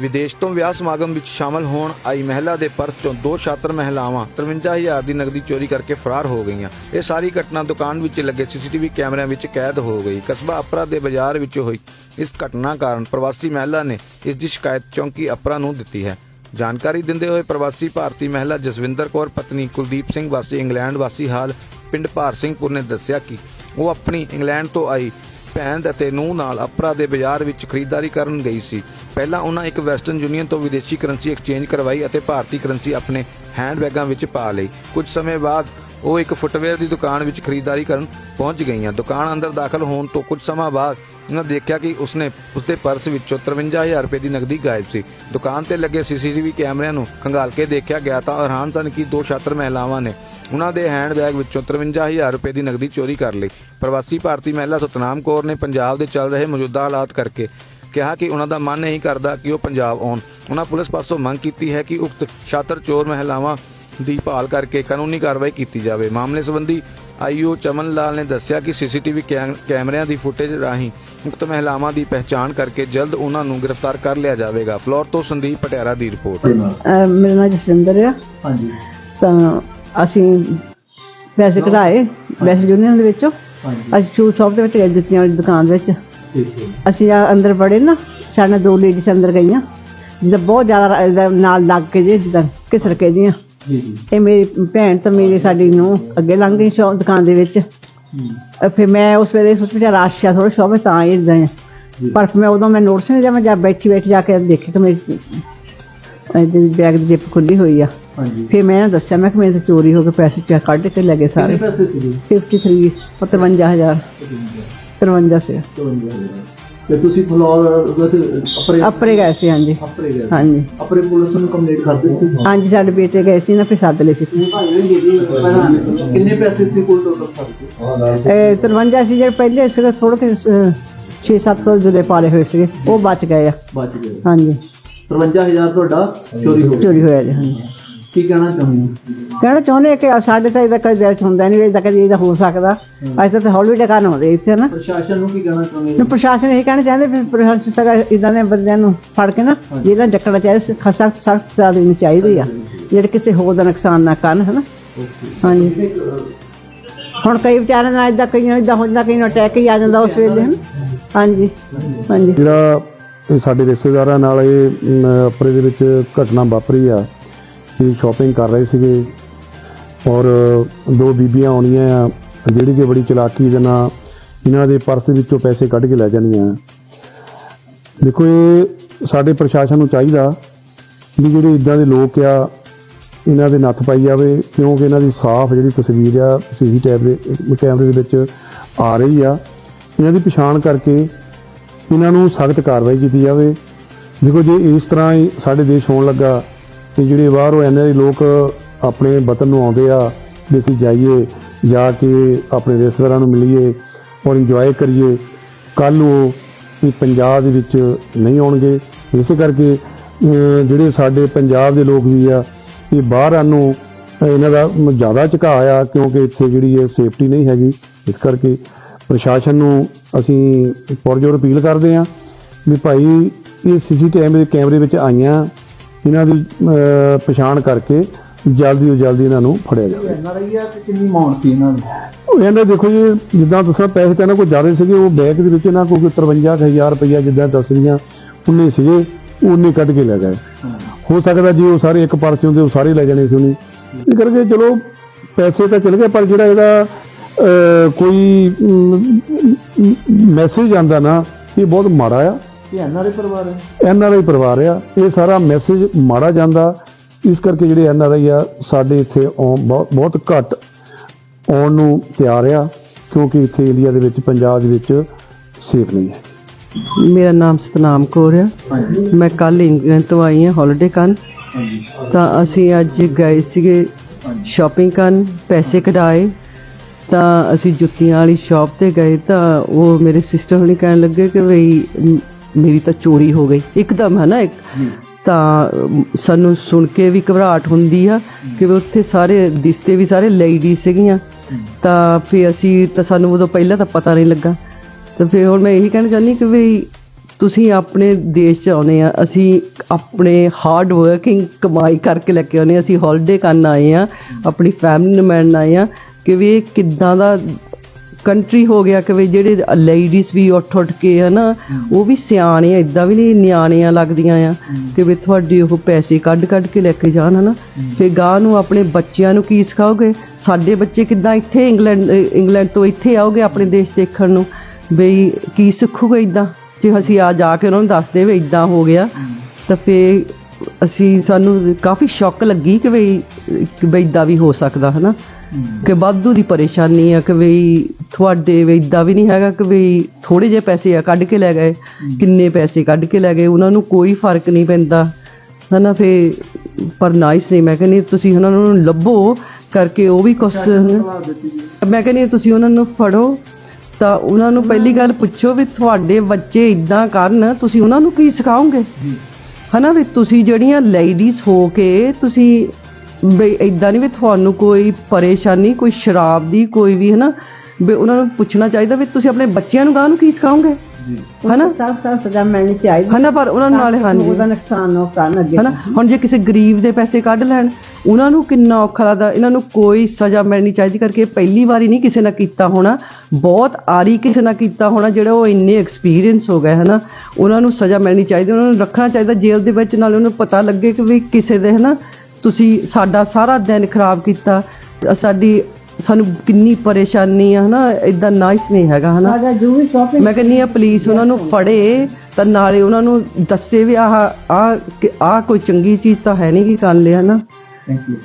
ਵਿਦੇਸ਼ ਤੋਂ ਵਿਆਹ ਸਮਾਗਮ ਵਿੱਚ ਸ਼ਾਮਲ ਹੋਣ ਆਈ ਮਹਿਲਾ ਦੇ ਪਰਸ ਚੋਂ ਦੋ ਛਾਤਰ ਮਹਿਲਾਵਾਂ 53000 ਦੀ ਨਕਦੀ ਚੋਰੀ ਕਰਕੇ ਫਰਾਰ ਹੋ ਗਈਆਂ। ਇਹ ਸਾਰੀ ਘਟਨਾ ਦੁਕਾਨ ਵਿੱਚ ਲੱਗੇ ਸੀਸੀਟੀਵੀ ਕੈਮਰਿਆਂ ਵਿੱਚ ਕੈਦ ਹੋ ਗਈ। ਕਸਬਾ ਅਪਰਾ ਦੇ ਬਾਜ਼ਾਰ ਵਿੱਚ ਹੋਈ ਇਸ ਘਟਨਾ ਕਾਰਨ ਪ੍ਰਵਾਸੀ ਮਹਿਲਾ ਨੇ ਇਸ ਦੀ ਸ਼ਿਕਾਇਤ ਚੌਂਕੀ ਅਪਰਾ ਨੂੰ ਦਿੱਤੀ ਹੈ। ਜਾਣਕਾਰੀ ਦਿੰਦੇ ਹੋਏ ਪ੍ਰਵਾਸੀ ਭਾਰਤੀ ਮਹਿਲਾ ਜਸਵਿੰਦਰ ਕੌਰ, ਪਤਨੀ ਕੁਲਦੀਪ ਸਿੰਘ ਵਾਸੀ, ਇੰਗਲੈਂਡ ਵਾਸੀ ਹਾਲ ਪਿੰਡ ਭਾਰ ਸਿੰਘਪੁਰ ਨੇ ਦੱਸਿਆ ਕਿ ਉਹ ਆਪਣੀ ਇੰਗਲੈਂਡ ਤੋਂ ਆਈ ਭੈਣ ਅਤੇ ਨੂੰਹ ਨਾਲ ਅਪਰਾ ਦੇ ਬਾਜ਼ਾਰ ਵਿੱਚ ਖਰੀਦਦਾਰੀ ਕਰਨ ਗਈ ਸੀ। ਪਹਿਲਾਂ ਉਹਨਾਂ ਇੱਕ ਵੈਸਟਰਨ ਯੂਨੀਅਨ ਤੋਂ ਵਿਦੇਸ਼ੀ ਕਰੰਸੀ ਐਕਸਚੇਂਜ ਕਰਵਾਈ ਅਤੇ ਭਾਰਤੀ ਕਰੰਸੀ ਆਪਣੇ ਹੈਂਡਬੈਗਾਂ ਵਿੱਚ ਪਾ ਲਈ। ਕੁਝ ਸਮੇਂ ਬਾਅਦ ਉਹ ਇੱਕ ਫੁੱਟਵੇਅਰ ਦੀ ਦੁਕਾਨ ਵਿੱਚ ਖਰੀਦਦਾਰੀ ਕਰਨ ਪਹੁੰਚ ਗਈਆਂ। ਦੁਕਾਨ ਅੰਦਰ ਦਾਖਲ ਹੋਣ ਤੋਂ ਕੁਝ ਸਮਾਂ ਬਾਅਦ ਉਹਨਾਂ ਦੇਖਿਆ ਕਿ ਉਸਨੇ ਉਸਦੇ ਪਰਸ ਵਿੱਚੋਂ 53000 ਰੁਪਏ ਦੀ ਨਕਦੀ ਗਾਇਬ ਸੀ। ਦੁਕਾਨ ਤੇ ਲੱਗੇ ਸੀਸੀਟੀਵੀ ਕੈਮਰਿਆਂ ਨੂੰ ਖੰਗਾਲ ਕੇ ਦੇਖਿਆ ਗਿਆ ਤਾਂ ਹੈਰਾਨ ਸਨ ਕਿ ਦੋ ਛਾਤਰ ਮਹਿਲਾਵਾਂ ਨੇ ਉਹਨਾਂ ਦੇ ਹੈਂਡਬੈਗ ਵਿੱਚੋਂ 53000 ਰੁਪਏ ਦੀ ਨਕਦੀ ਚੋਰੀ ਕਰ ਲਈ। ਪ੍ਰਵਾਸੀ ਭਾਰਤੀ ਮਹਿਲਾ ਸਤਨਾਮ ਕੌਰ ਨੇ ਪੰਜਾਬ ਦੇ ਚੱਲ ਰਹੇ ਮੌਜੂਦਾ ਹਾਲਾਤ ਕਰਕੇ ਕਿਹਾ ਕਿ ਉਹਨਾਂ ਦਾ ਮਨ ਨਹੀਂ ਕਰਦਾ ਕਿ ਉਹ ਪੰਜਾਬ ਆਉਣ। ਉਹਨਾਂ ਪੁਲਿਸ ਪਾਸੋਂ ਮੰਗ ਕੀਤੀ ਹੈ ਕਿ ਉਕਤ ਛਾਤਰ ਚੋਰ ਮਹਿਲਾਵਾਂ ਦੀ ਭਾਲ ਕਰਕੇ ਕਾਨੂੰਨੀ ਕਾਰਵਾਈ ਕੀਤੀ ਜਾਵੇ। ਮਾਮਲੇ ਸੰਬੰਧੀ ਆਈਓ ਚਮਨ ਲਾਲ ਨੇ ਦੱਸਿਆ ਕਿ ਸੀਸੀਟੀਵੀ ਕੈਮਰਿਆਂ ਦੀ ਫੁਟੇਜ ਰਾਹੀਂ ਉਕਤ ਮਹਿਲਾਵਾਂ ਦੀ ਪਹਿਚਾਣ ਕਰਕੇ ਜਲਦ ਉਹਨਾਂ ਨੂੰ ਗ੍ਰਿਫਤਾਰ ਕਰ ਲਿਆ ਜਾਵੇਗਾ। ਫਲੋਰ ਤੋਂ ਸੰਦੀਪ ਪਟਿਆਰਾ ਦੀ ਰਿਪੋਰਟ। ਮੇਰਾ ਨਾਮ ਜਸਵਿੰਦਰ ਆ। ਹਾਂਜੀ। ਤਾਂ ਅਸੀਂ ਪੈਸੇ ਕਢਾਏ ਵੈਸੇ ਯੂਨੀਅਨ ਦੇ ਵਿੱਚੋਂ। ਅਸੀਂ ਸ਼ੂ ਸ਼ਾਪ ਦੇ ਵਿੱਚ ਗਏ ਜੁੱਤੀਆਂ ਵਾਲੀ ਦੁਕਾਨ ਵਿੱਚ। ਅਸੀਂ ਆ ਅੰਦਰ ਵੜੇ ਨਾ ਸਾਡੇ ਦੋ ਲੇਡੀਜ਼ ਅੰਦਰ ਗਈਆਂ ਜਿੱਦਾਂ ਬਹੁਤ ਜ਼ਿਆਦਾ ਨਾਲ ਲੱਗ ਕੇ ਜੇ ਜਿੱਦਾਂ ਘਿਸਰ ਕੇ ਜੀਆਂ। ਜੀ ਜੀ ਇਹ ਮੇਰੀ ਭੈਣ ਤੇ ਮੇਰੀ ਸਾਡੀ ਨੂੰ ਅੱਗੇ ਲੰਘ ਗਈ ਸ਼ੌਪ ਦੁਕਾਨ ਦੇ ਵਿੱਚ। ਅਹ ਫਿਰ ਮੈਂ ਉਸ ਵੇਲੇ ਸੋਚ ਪਿਆ ਰਾਸ਼ਾ ਥੋੜਾ ਸ਼ੌਪ ਤਾਂ ਇਹ ਇਦਾਂ ਪਰ ਫਿਰ ਮੈਂ ਉਦੋਂ ਮੈਂ ਨੋਟਿਸ ਨਹੀਂ ਮੈਂ ਜਾ ਬੈਠੀ ਬੈਠੀ ਜਾ ਕੇ ਦੇਖੀ ਕਿ ਮੇਰੀ ਬੈਗ ਦੀ ਜਿੱਪ ਖੁੱਲੀ ਹੋਈ ਆ। ਹਾਂਜੀ। ਫਿਰ ਮੈਂ ਦੱਸਿਆ ਮੈਂ ਕਿ ਮੇਰੇ ਤੋਂ ਚੋਰੀ ਹੋ ਕੇ ਪੈਸੇ ਚੈੱਕ ਕੱਢ ਕੇ ਲੈ ਗਏ ਕਿੰਨੇ ਸਾਰੇ ਪੈਸੇ ਸੀਗੇ? 53 55000 53 ਸੇ। 54000 ਤੇ ਤੁਸੀਂ ਫਲੋਰ ਅਪਰੇ ਆਪਰੇ ਗਏ ਸੀ ਹਾਂਜੀ। ਅਪਰੇ ਗਏ ਹਾਂਜੀ। ਅਪਰੇ ਪੁਲਿਸ ਨੂੰ ਕੰਪਲੇਂਟ ਕਰ ਦਿੱਤੀ ਹਾਂਜੀ ਸਾਡੇ ਬੇਟੇ ਗਏ ਸੀ ਨਾ ਫਿਰ ਸੱਦ ਲਏ ਸੀ। ਕਿੰਨੇ ਪੈਸੇ ਸੀ ਕੋਲ ਟੋਟਲ ਇਹ 53 ਸੀ ਜਿਹੜੇ ਪਹਿਲੇ ਸੀਗੇ ਥੋੜੇ ਕਿ 6-7 ਕੋਲ ਜੁਦੇ ਪਾਲੇ ਹੋਏ ਸੀਗੇ ਉਹ ਬਚ ਗਏ ਆ। ਬਚ ਗਏ। ਹਾਂਜੀ। 55000 ਤੁਹਾਡਾ ਚੋਰੀ ਹੋ ਗਿਆ। ਚੋਰੀ ਹੋਇਆ ਜੀ ਹਾਂਜੀ। ਕੀ ਕਹਿਣਾ ਚਾਹੁੰਦੇ ਹੋ? ਕਹਿਣਾ ਚਾਹੁੰਦੇ ਹਾਂ ਕਿ ਸਾਡੇ ਤਾਂ ਇਹਦਾ ਕੋਈ ਦਿਲ ਚ ਹੁੰਦਾ ਨਹੀਂ ਇਹਦਾ ਕਦੀ ਇਹਦਾ ਹੋ ਸਕਦਾ। ਅੱਜ ਤਾਂ ਹੌਲੀ ਕਰਨ ਆਉਂਦੇ ਇੱਥੇ ਨਾ। ਪ੍ਰਸ਼ਾਸਨ ਨੂੰ ਕੀ ਕਹਿਣਾ ਚਾਹੁੰਦੇ ਨਾ ਪ੍ਰਸ਼ਾਸਨ ਇਹ ਕਹਿਣਾ ਚਾਹੁੰਦੇ ਵੀ ਪ੍ਰਸ਼ਾਸਨ ਸਗਾ ਇਦਾਂ ਦੇ ਬੰਦਿਆਂ ਨੂੰ ਫੜ ਕੇ ਨਾ ਜਿਹੜਾ ਡੱਕਣਾ ਚਾਹੀਦਾ ਸਖਤ ਸਖਤ ਸਜ਼ਾ ਦੇਣੀ ਚਾਹੀਦੀ ਆ। ਜਿਹੜੇ ਕਿਸੇ ਹੋਰ ਦਾ ਨੁਕਸਾਨ ਨਾ ਕਰਨ ਹਨਾ? ਹਾਂਜੀ। ਹੁਣ ਕਈ ਵਿਚਾਰਿਆਂ ਨਾਲ ਇਦਾਂ ਕਈਆਂ ਇਦਾਂ ਹੋ ਜਾਂਦਾ ਕਈ ਨੂੰ ਅਟੈਕ ਹੀ ਆ ਜਾਂਦਾ ਉਸ ਵੇਲੇ ਹਨ? ਹਾਂਜੀ ਹਾਂਜੀ। ਜਿਹੜਾ ਸਾਡੇ ਰਿਸ਼ਤੇਦਾਰਾਂ ਨਾਲ ਇਹ ਅਪਰੇ ਦੇ ਵਿੱਚ ਘਟਨਾ ਵਾਪਰੀ ਆ ਕਿ ਸ਼ਾਪਿੰਗ ਕਰ ਰਹੇ ਸੀਗੇ ਔਰ ਦੋ ਬੀਬੀਆਂ ਆਉਣੀਆਂ ਆ, ਜਿਹੜੀ ਕਿ ਬੜੀ ਚਲਾਕੀ ਦੇ ਨਾਲ ਇਹਨਾਂ ਦੇ ਪਰਸ ਵਿੱਚੋਂ ਪੈਸੇ ਕੱਢ ਕੇ ਲੈ ਜਾਣੀਆਂ ਦੇਖੋ, ਇਹ ਸਾਡੇ ਪ੍ਰਸ਼ਾਸਨ ਨੂੰ ਚਾਹੀਦਾ ਵੀ ਜਿਹੜੇ ਇਦਾਂ ਦੇ ਲੋਕ ਆ, ਇਹਨਾਂ ਦੇ ਨੱਥ ਪਾਈ ਜਾਵੇ, ਕਿਉਂਕਿ ਇਹਨਾਂ ਦੀ ਸਾਫ਼ ਜਿਹੜੀ ਤਸਵੀਰ ਆ, ਸੀਸੀ ਕੈਮਰੇ ਕੈਮਰੇ ਦੇ ਵਿੱਚ ਆ ਰਹੀ ਆ। ਇਹਨਾਂ ਦੀ ਪਛਾਣ ਕਰਕੇ ਇਹਨਾਂ ਨੂੰ ਸਖਤ ਕਾਰਵਾਈ ਕੀਤੀ ਜਾਵੇ। ਦੇਖੋ, ਜੇ ਇਸ ਤਰ੍ਹਾਂ ਹੀ ਸਾਡੇ ਦੇਸ਼ ਹੋਣ ਲੱਗਾ ਤੇ ਜਿਹੜੇ ਬਾਹਰੋਂ ਐਨੇ ਲੋਕ ਆਪਣੇ ਵਤਨ ਨੂੰ ਆਉਂਦੇ ਆ ਵੀ ਅਸੀਂ ਜਾਈਏ, ਜਾ ਕੇ ਆਪਣੇ ਰਿਸ਼ਤੇਦਾਰਾਂ ਨੂੰ ਮਿਲੀਏ, ਔਰ ਇੰਜੋਏ ਕਰੀਏ। ਕੱਲ ਨੂੰ ਇਹ ਪੰਜਾਬ ਦੇ ਵਿੱਚ ਨਹੀਂ ਆਉਣਗੇ। ਇਸ ਕਰਕੇ ਜਿਹੜੇ ਸਾਡੇ ਪੰਜਾਬ ਦੇ ਲੋਕ ਵੀ ਆ, ਇਹ ਬਾਹਰ ਨੂੰ ਇਹਨਾਂ ਦਾ ਜ਼ਿਆਦਾ ਝੁਕਾਅ ਆ, ਕਿਉਂਕਿ ਇੱਥੇ ਜਿਹੜੀ ਇਹ ਸੇਫਟੀ ਨਹੀਂ ਹੈਗੀ। ਇਸ ਕਰਕੇ ਪ੍ਰਸ਼ਾਸਨ ਨੂੰ ਅਸੀਂ ਪੁਰਜੋਰ ਅਪੀਲ ਕਰਦੇ ਹਾਂ ਵੀ ਭਾਈ, ਇਹ ਸੀਸੀਟੀਵੀ ਕੈਮਰੇ ਵਿੱਚ ਆਈਆਂ। ਇਹਨਾਂ ਦੀ ਪਛਾਣ ਕਰਕੇ ਜਲਦੀ ਤੋਂ ਜਲਦੀ ਇਹਨਾਂ ਨੂੰ ਫੜਿਆ ਜਾਵੇ। ਐਨਆਰਆਈ ਆ ਕਿ ਕਿੰਨੀ ਅਮਾਉਂਟ ਸੀ ਇਹਨਾਂ ਦੀ? ਉਹ ਕਹਿੰਦੇ ਦੇਖੋ ਜੀ ਜਿੱਦਾਂ ਤੁਸੀਂ ਪੈਸੇ ਕਹਿੰਦਾ ਕੋਈ ਜ਼ਿਆਦਾ ਸੀਗੇ ਉਹ ਬੈਗ ਦੇ ਵਿੱਚ ਨਾ ਕੋਈ 53000 ਰੁਪਇਆ ਜਿੱਦਾਂ ਦੱਸ ਰਹੀਆਂ ਉਨੇ ਸੀਗੇ ਉਨੇ ਕੱਢ ਕੇ ਲੈ ਗਏ। ਹੋ। ਸਕਦਾ ਜੀ ਉਹ ਸਾਰੇ ਇੱਕ ਪਰਸੇ ਹੁੰਦੇ ਉਹ ਸਾਰੇ ਲੈ ਜਾਣੇ ਸੀ ਉਹਨੇ। ਇਹ ਕਰਕੇ ਚਲੋ ਪੈਸੇ ਤਾਂ ਚਲ ਗਏ ਪਰ ਜਿਹੜਾ ਇਹਦਾ ਕੋਈ ਮੈਸੇਜ ਆਂਦਾ ਨਾ ਇਹ ਬਹੁਤ ਮਾੜਾ ਆ। ਇਹ ਐਨਆਰਆਈ ਪਰਿਵਾਰ ਹੈ? ਐਨ ਆਰ ਆਈ ਪਰਿਵਾਰ ਆ। ਇਹ ਸਾਰਾ ਮੈਸੇਜ ਮਾੜਾ ਜਾਂਦਾ। ਇਸ ਕਰਕੇ ਜਿਹੜੇ ਐਨ ਆਰ ਆਈ ਆ ਸਾਡੇ ਇੱਥੇ ਬਹੁਤ ਬਹੁਤ ਘੱਟ ਆਉਣ ਨੂੰ ਤਿਆਰ ਆ ਕਿਉਂਕਿ ਇੱਥੇ ਇੰਡੀਆ ਦੇ ਵਿੱਚ ਪੰਜਾਬ ਦੇ ਵਿੱਚ ਸੇਫ ਨਹੀਂ ਹੈ। ਮੇਰਾ ਨਾਮ ਸਤਨਾਮ ਕੌਰ ਆ। ਹਾਂਜੀ। ਮੈਂ ਕੱਲ ਇੰਗਲੈਂਡ ਤੋਂ ਆਈ ਹਾਂ ਹੌਲੀਡੇ ਕਰਨ। ਹਾਂਜੀ। ਤਾਂ ਅਸੀਂ ਅੱਜ ਗਏ ਸੀਗੇ ਸ਼ਾਪਿੰਗ ਕਰਨ ਪੈਸੇ ਕਢਾਏ। ਤਾਂ ਅਸੀਂ ਜੁੱਤੀਆਂ ਵਾਲੀ ਸ਼ਾਪ ਤੇ ਗਏ ਤਾਂ ਉਹ ਮੇਰੇ ਸਿਸਟਰ ਹੁਣੀ ਕਹਿਣ ਲੱਗੇ ਕਿ ਬਈ ਮ, ਮੇਰੀ ਤਾਂ ਚੋਰੀ ਹੋ ਗਈ। ਇੱਕਦਮ ਹੈ ਨਾ ਇੱਕ? ਤਾਂ ਸਾਨੂੰ ਸੁਣ ਕੇ ਵੀ ਘਬਰਾਹਟ ਹੁੰਦੀ ਆ ਕਿ ਉੱਥੇ ਸਾਰੇ ਦਿਸਤੇ ਵੀ ਸਾਰੇ ਲੇਡੀ ਸੀਗੀਆਂ। ਤਾਂ ਫਿਰ ਅਸੀਂ ਤਾਂ ਸਾਨੂੰ ਉਦੋਂ ਪਹਿਲਾਂ ਤਾਂ ਪਤਾ ਨਹੀਂ ਲੱਗਾ। ਤਾਂ ਫਿਰ ਹੁਣ ਮੈਂ ਇਹੀ ਕਹਿਣਾ ਚਾਹੁੰਦੀ ਕਿ ਵੀ ਤੁਸੀਂ ਆਪਣੇ ਦੇਸ਼ ਚ ਆਉਨੇ ਆ ਅਸੀਂ ਆਪਣੇ ਹਾਰਡ ਵਰਕਿੰਗ ਕਮਾਈ ਕਰਕੇ ਲੈ ਕੇ ਆਉਨੇ ਅਸੀਂ ਹੌਲੀਡੇ ਕਰਨ ਆਏ ਆ ਆਪਣੀ ਫੈਮਿਲੀ ਨੂੰ ਮਿਲਣ ਆਏ ਆ ਕਿ ਵੀ ਇਹ ਕਿੱਦਾਂ ਦਾ ਕੰਟਰੀ ਹੋ ਗਿਆ ਕਿ ਵੀ ਜਿਹੜੇ ਲੇਡੀਜ਼ ਵੀ ਉੱਠ ਉੱਠ ਕੇ ਹਨਾ, ਉਹ ਵੀ ਸਿਆਣੇ ਆ ਇਦਾਂ ਵੀ ਨਹੀਂ ਨਿਆਣੀਆਂ ਲੱਗਦੀਆਂ ਆ ਕਿ ਵੀ ਤੁਹਾਡੀ ਉਹ ਪੈਸੇ ਕੱਢ ਕੱਢ ਕੇ ਲੈ ਕੇ ਜਾਣ ਹਨਾ। ਫੇ ਗਾਂ ਨੂੰ ਆਪਣੇ ਬੱਚਿਆਂ ਨੂੰ ਕੀ ਸਿਖਾਓਗੇ? ਸਾਡੇ ਬੱਚੇ ਕਿੱਦਾਂ ਇੱਥੇ ਇੰਗਲੈਂਡ ਇੰਗਲੈਂਡ ਤੋਂ ਇੱਥੇ ਆਓਗੇ ਆਪਣੇ ਦੇਸ਼ ਦੇਖਣ ਨੂੰ? ਬਈ ਕੀ ਸਿੱਖੂਗੇ ਇਦਾਂ ਜੇ ਅਸੀਂ ਆ ਜਾ ਕੇ ਉਹਨਾਂ ਨੂੰ ਦੱਸਦੇ ਵੀ ਇਦਾਂ ਹੋ ਗਿਆ। ਤਾਂ ਫੇ ਅਸੀਂ ਸਾਨੂੰ ਕਾਫੀ ਸ਼ੌਕ ਲੱਗੀ ਕਿ ਬਈ ਕਿ ਬਈ ਇਦਾਂ ਵੀ ਹੋ ਸਕਦਾ ਹਨਾ? ਕਿ ਵਾਧੂ ਦੀ ਪਰੇਸ਼ਾਨੀ ਆ ਕਿ ਬਈ ਤੁਹਾਡੇ ਵੀ ਇਦਾਂ ਵੀ ਨਹੀਂ ਹੈਗਾ ਕਿ ਬਈ ਥੋੜੇ ਜਿਹੇ ਪੈਸੇ ਆ ਕੱਢ ਕੇ ਲੈ ਗਏ ਕਿੰਨੇ ਪੈਸੇ ਕੱਢ ਕੇ ਲੈ ਗਏ ਉਹਨਾਂ ਨੂੰ ਕੋਈ ਫ਼ਰਕ ਨਹੀਂ ਪੈਂਦਾ ਹਨਾ? ਫੇ ਪਰ ਨਾਈਸ ਨਹੀਂ ਮੈਂ ਕਹਿੰਦੀ ਤੁਸੀਂ ਉਹਨਾਂ ਨੂੰ ਲੱਭੋ ਕਰਕੇ ਉਹ ਵੀ ਕੁਛ ਮੈਂ ਕਹਿੰਦੀ ਤੁਸੀਂ ਉਹਨਾਂ ਨੂੰ ਫੜੋ ਤਾਂ ਉਹਨਾਂ ਨੂੰ ਪਹਿਲੀ ਗੱਲ ਪੁੱਛੋ ਵੀ ਤੁਹਾਡੇ ਬੱਚੇ ਇਦਾਂ ਕਰਨ ਤੁਸੀਂ ਉਹਨਾਂ ਨੂੰ ਕੀ ਸਿਖਾਓਗੇ? ਹਨਾ ਵੀ ਤੁਸੀਂ ਜਿਹੜੀਆਂ ਲੇਡੀਜ਼ ਹੋ ਕੇ ਤੁਸੀਂ ਬਈ ਇਦਾਂ ਨਹੀਂ ਵੀ ਤੁਹਾਨੂੰ ਕੋਈ ਪਰੇਸ਼ਾਨੀ, ਕੋਈ ਸ਼ਰਾਬ ਦੀ ਕੋਈ ਵੀ ਹਨਾ, ਵੀ ਉਹਨਾਂ ਨੂੰ ਪੁੱਛਣਾ ਚਾਹੀਦਾ ਵੀ ਤੁਸੀਂ ਆਪਣੇ ਬੱਚਿਆਂ ਨੂੰ ਗਾਂ ਨੂੰ ਕੀ ਸਿਖਾਓਗੇ? ਹਨਾ? ਸਭ ਸਭ ਸਜ਼ਾ ਮਿਲਣੀ ਚਾਹੀਦੀ। ਹਨਾ ਪਰ ਉਹਨਾਂ ਨੂੰ ਨਾਲੇ ਹਾਂਜੀ ਉਹਦਾ ਨੁਕਸਾਨ ਨਾ ਕਰਨ ਅੱਗੇ ਹਨਾ? ਹੁਣ। ਜੇ ਕਿਸੇ ਗਰੀਬ ਦੇ ਪੈਸੇ ਕੱਢ ਲੈਣ ਉਹਨਾਂ ਨੂੰ ਕਿੰਨਾ ਔਖਾ ਲੱਗਦਾ ਇਹਨਾਂ ਨੂੰ ਕੋਈ ਸਜ਼ਾ ਮਿਲਣੀ ਚਾਹੀਦੀ ਕਰਕੇ ਪਹਿਲੀ ਵਾਰੀ ਨਹੀਂ ਕਿਸੇ ਨਾਲ ਕੀਤਾ ਹੋਣਾ ਬਹੁਤ ਆਰੀ ਕਿਸੇ ਨਾਲ ਕੀਤਾ ਹੋਣਾ ਜਿਹੜਾ ਉਹ ਇੰਨੇ ਐਕਸਪੀਰੀਅੰਸ ਹੋ ਗਏ ਹਨਾ? ਉਹਨਾਂ ਨੂੰ ਸਜ਼ਾ ਮਿਲਣੀ ਚਾਹੀਦੀ ਉਹਨਾਂ ਨੂੰ ਰੱਖਣਾ ਚਾਹੀਦਾ ਜੇਲ੍ਹ ਦੇ ਵਿੱਚ ਨਾਲੇ ਉਹਨਾਂ ਨੂੰ ਪਤਾ ਲੱਗੇ ਕਿ ਵੀ ਕਿਸੇ ਦੇ ਹਨਾ? ਤੁਸੀਂ ਸਾਡਾ ਸਾਰਾ ਦਿਨ ਖਰਾਬ ਕੀਤਾ ਸਾਡੀ ਸਾਨੂੰ ਕਿੰਨੀ ਪਰੇਸ਼ਾਨੀ ਆ ਹਨਾ? ਇਦਾਂ ਨਾਈਸ ਨਹੀਂ ਹੈਗਾ ਹਨਾ? ਸਾਡਾ ਜੋ ਵੀ ਸ਼ਾਪਿੰਗ ਮੈਂ ਕਹਿੰਨੀ ਆ ਪੁਲਿਸ ਉਹਨਾਂ ਨੂੰ ਫੜੇ ਤਾਂ ਨਾਲੇ ਉਹਨਾਂ ਨੂੰ ਦੱਸੇ ਵੀ ਆਹ ਆ ਆ ਕੋਈ ਚੰਗੀ ਚੀਜ਼ ਤਾਂ ਹੈ ਨਹੀਂ ਕਿ ਕਰ ਲਿਆ ਨਾ ਥੈਂਕ ਯੂ